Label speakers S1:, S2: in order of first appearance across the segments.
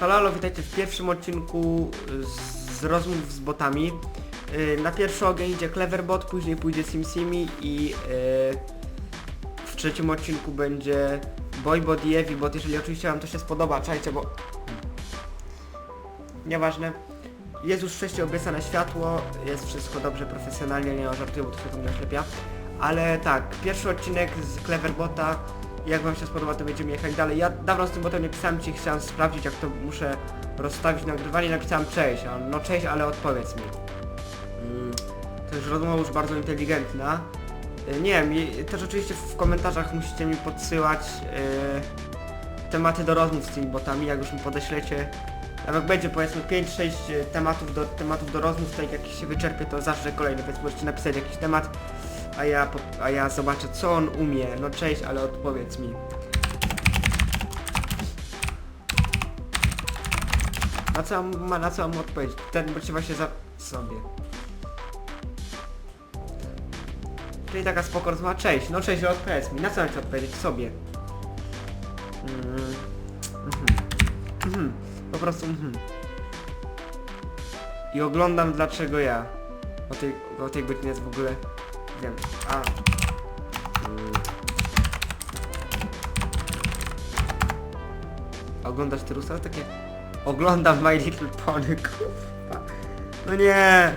S1: Halo, witajcie w pierwszym odcinku z, z rozmów z botami. Yy, Na pierwszy ogień idzie Cleverbot, później pójdzie SimSimi i yy, w trzecim odcinku będzie Boybot i Evibot, jeżeli oczywiście wam to się spodoba, czajcie, bo... Nieważne. Jest już wcześniej obiecane światło, jest wszystko dobrze, profesjonalnie, nie żartuję, bo to światło mnie oślepia. Ale tak, pierwszy odcinek z Cleverbota, jak wam się spodoba, to będziemy jechać dalej. Ja dawno z tym botem nie pisałem ci, chciałem sprawdzić jak to muszę rozstawić nagrywanie, napisałem cześć, a no cześć, ale odpowiedz mi. Mm, to już rozmowa już bardzo inteligentna. Y, Nie wiem, też oczywiście w komentarzach musicie mi podsyłać y, tematy do rozmów z tymi botami, jak już mi podeślecie. Jak będzie powiedzmy 5-6 tematów do, tematów do rozmów, to jak się wyczerpie, to zawsze kolejny, więc możecie napisać jakiś temat, a ja, a ja zobaczę co on umie. No cześć, ale odpowiedz mi. Na co mam, na co mam odpowiedzieć? Ten bo się za sobie. Czyli taka spoko rozmowa, cześć, no cześć, ale odpowiedz mi, na co mam ci odpowiedzieć? Sobie. Mm. Mhm. Mhm. Po prostu mhm. I oglądam dlaczego ja. O tej, o tej godzinie jest w ogóle... Wiem. A. Mm. Oglądasz te rusy? Ale takie... Oglądam My Little Pony, kurwa. No nie!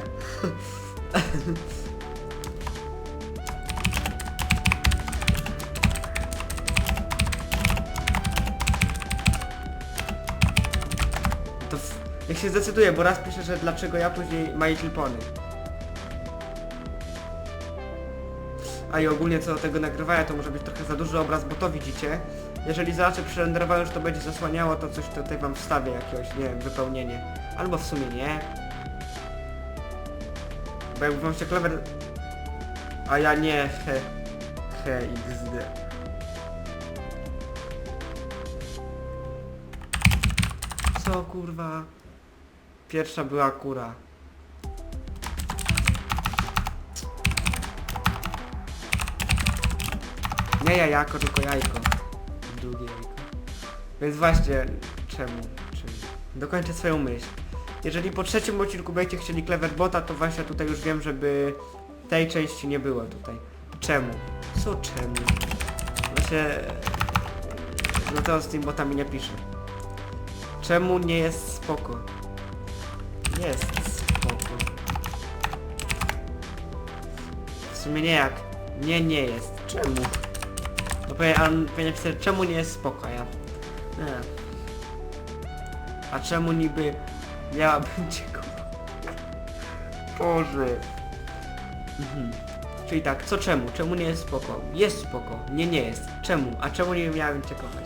S1: To w... Jak się zdecyduję, bo raz piszę, że dlaczego ja, później My Little Pony. A i ogólnie co do tego nagrywania, to może być trochę za duży obraz, bo to widzicie. Jeżeli zobaczę przy że to będzie zasłaniało, to coś tutaj wam wstawię, jakiegoś, nie wiem, wypełnienie. Albo w sumie nie. Bo jakby wam się klawer... A ja nie, he. He, xd. Co kurwa? Pierwsza była kura. Nie jajako, tylko jajko. Drugie jajko. Więc właśnie, czemu? Czemu? Dokończę swoją myśl. Jeżeli po trzecim odcinku będziecie chcieli Cleverbota, to właśnie tutaj już wiem, żeby tej części nie było tutaj. Czemu? Co czemu? Właśnie... No to z tymi botami nie piszę. Czemu nie jest spoko? Jest spoko. W sumie nie jak. Nie, nie jest. Czemu? No powinien, on napisać, czemu nie jest spoko, a ja... Nie. A czemu niby miałabym cię ko... Boże. Mhm. Czyli tak, co czemu? Czemu nie jest spoko? Jest spoko. Nie, nie jest. Czemu? A czemu nie miałabym cię kochać?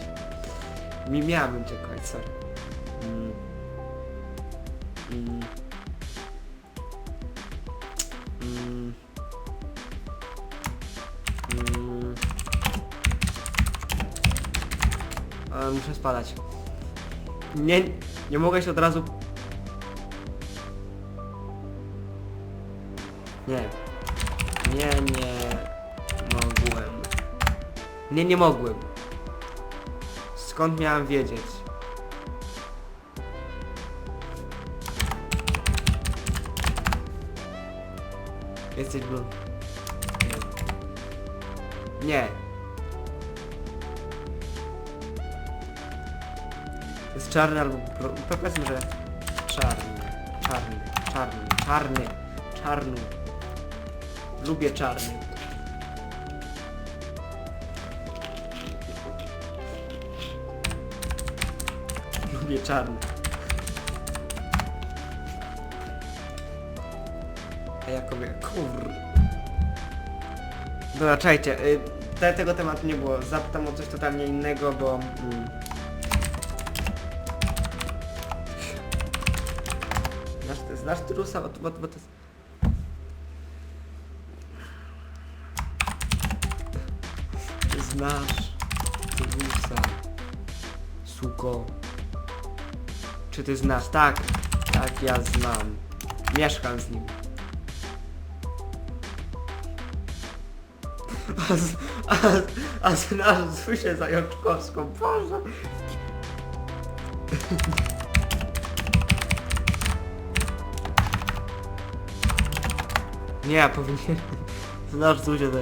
S1: Mi miałabym cię kochać, sorry. Ale muszę spadać. Nie, nie mogę się od razu... Nie. Nie, nie mogłem. Nie, nie mogłem. Skąd miałem wiedzieć? Jesteś blond. Nie. Nie. Jest czarny albo... bro- Powiedzmy, że czarny. Czarny. Czarny. Czarny. Czarny. Lubię czarny. Lubię czarny. A ja kobieta, kur... Dobra, czajcie, y, te, tego tematu nie było. Zapytam o coś totalnie innego, bo... Mm, znasz, Trusa? Bo, bo, bo to jest... Znasz Trusa. Suko. Czy ty znasz? Tak. Tak, ja znam. Mieszkam z nim. A, z, a, a znasz Zusię Zajączkowską, Boże. Nie, powinien. Znasz Zuzia, to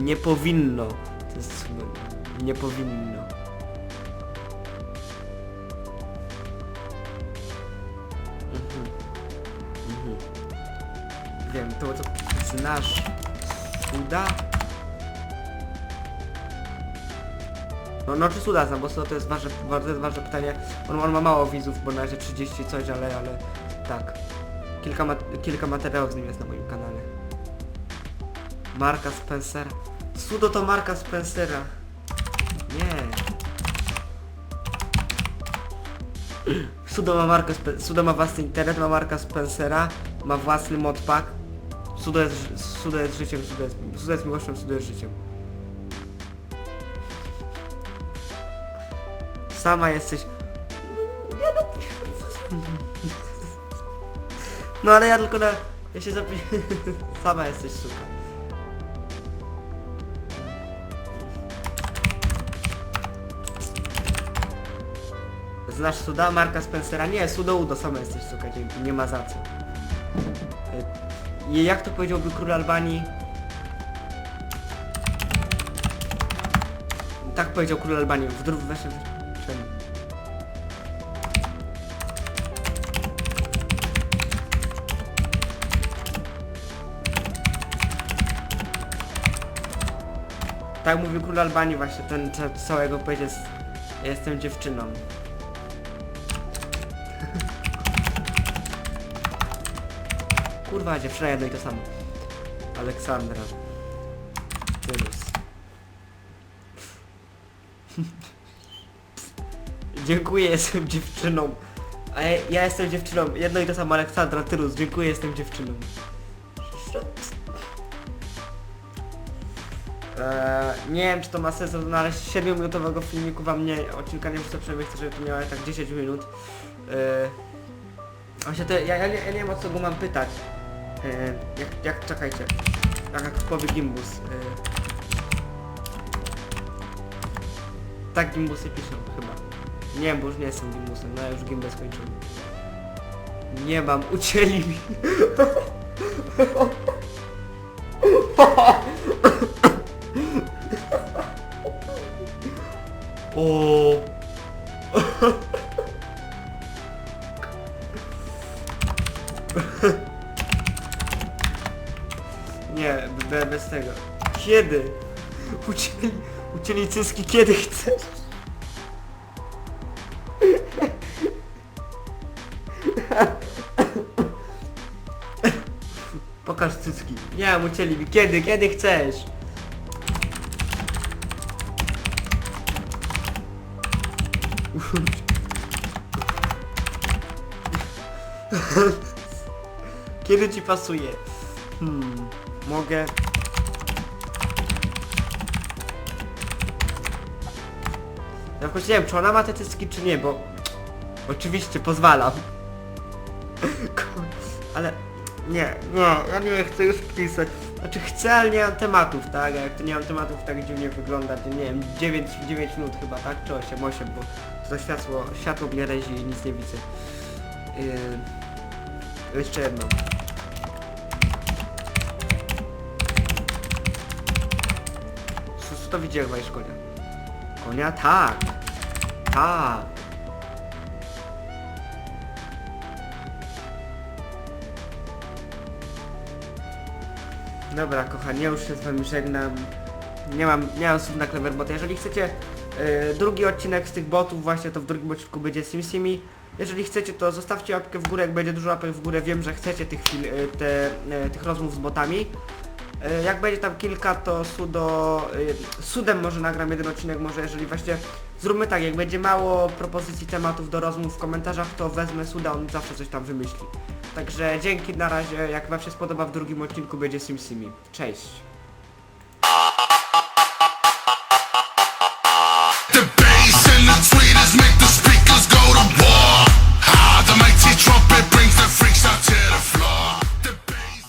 S1: nie powinno. To jest nie powinno. Mhm. Mhm. Wiem, to co znasz Suda? No, no czy Suda znam, bo Suda to jest ważne, to jest ważne pytanie. On, on ma mało widzów, bo na razie 30 coś, ale, ale tak. Kilka, mat kilka materiałów z nim jest na moim kanale. Marka Spencera. Sudo to marka Spencera. Nie. Sudo ma markę Sudo ma własny internet, ma marka Spencera, ma własny modpack. Sudo jest, Sudo jest życiem, Sudo jest, Sudo jest miłością, Sudo jest życiem. Sama jesteś... No ale ja tylko na... Ja się zapi... Sama jesteś suka. Znasz Suda? Marka Spencera? Nie, Sudo Udo, sama jesteś suka, dzięki, nie ma za co. Y, Jak to powiedziałby król Albanii? Tak powiedział król Albanii, w drugim. Czemu? Tak mówił król Albanii właśnie, ten ca- całego powiedzieć jest... Jestem dziewczyną. Kurwa, dziewczyna jedno i to samo. Aleksandra. Tyrus. Dziękuję, jestem dziewczyną. A ja, ja jestem dziewczyną. Jedno i to samo Aleksandra Tyrus. Dziękuję, jestem dziewczyną. Eee, nie wiem czy to ma sens znaleźć 7-minutowego filmiku wam nie, odcinka nie wrzucę, przynajmniej chcę, żeby to miało tak 10 minut. Eee, właśnie to, ja, ja, nie, ja nie wiem o co go mam pytać. Eee, jak, jak, czekajcie. Jak, jak powie Gimbus. Eee, tak Gimbusy piszą chyba. Nie bo już nie jestem Gimbusem, no ja już Gimbę skończyłem. Nie mam, ucięli mi. O. Nie, be, bez tego. Kiedy? Ucięli, ucięli cyski kiedy chcesz. Pokaż cycki. Nie, ucięli mi. Kiedy? Kiedy chcesz? Kiedy ci pasuje? Hmm, mogę... Ja tylko nie wiem, czy ona ma te cycki, czy nie, bo... Oczywiście, pozwalam. Ale... Nie, nie, ja nie chcę już pisać. Znaczy chcę, ale nie mam tematów, tak? A jak to nie mam tematów, tak dziwnie wygląda, to nie wiem, 9, 9 minut chyba, tak? Czy 8, 8, bo to światło, światło mnie rezi i nic nie widzę. Yy, jeszcze jedno. Co to widziałem chyba już konia? Konia? Tak! Tak! Dobra kochani, ja już się z wami żegnam. Nie mam, nie mam słów na Cleverbot. Jeżeli chcecie e, drugi odcinek z tych botów, właśnie to w drugim odcinku będzie SimSimi. Jeżeli chcecie to zostawcie łapkę w górę, jak będzie dużo łapek w górę, wiem, że chcecie tych, chwil, e, te, e, tych rozmów z botami. Jak będzie tam kilka, to sudo, sudem może nagram jeden odcinek, może jeżeli właśnie zróbmy tak, jak będzie mało propozycji tematów do rozmów w komentarzach, to wezmę suda, on zawsze coś tam wymyśli. Także dzięki na razie, jak wam się spodoba w drugim odcinku będzie SimSimi. Cześć!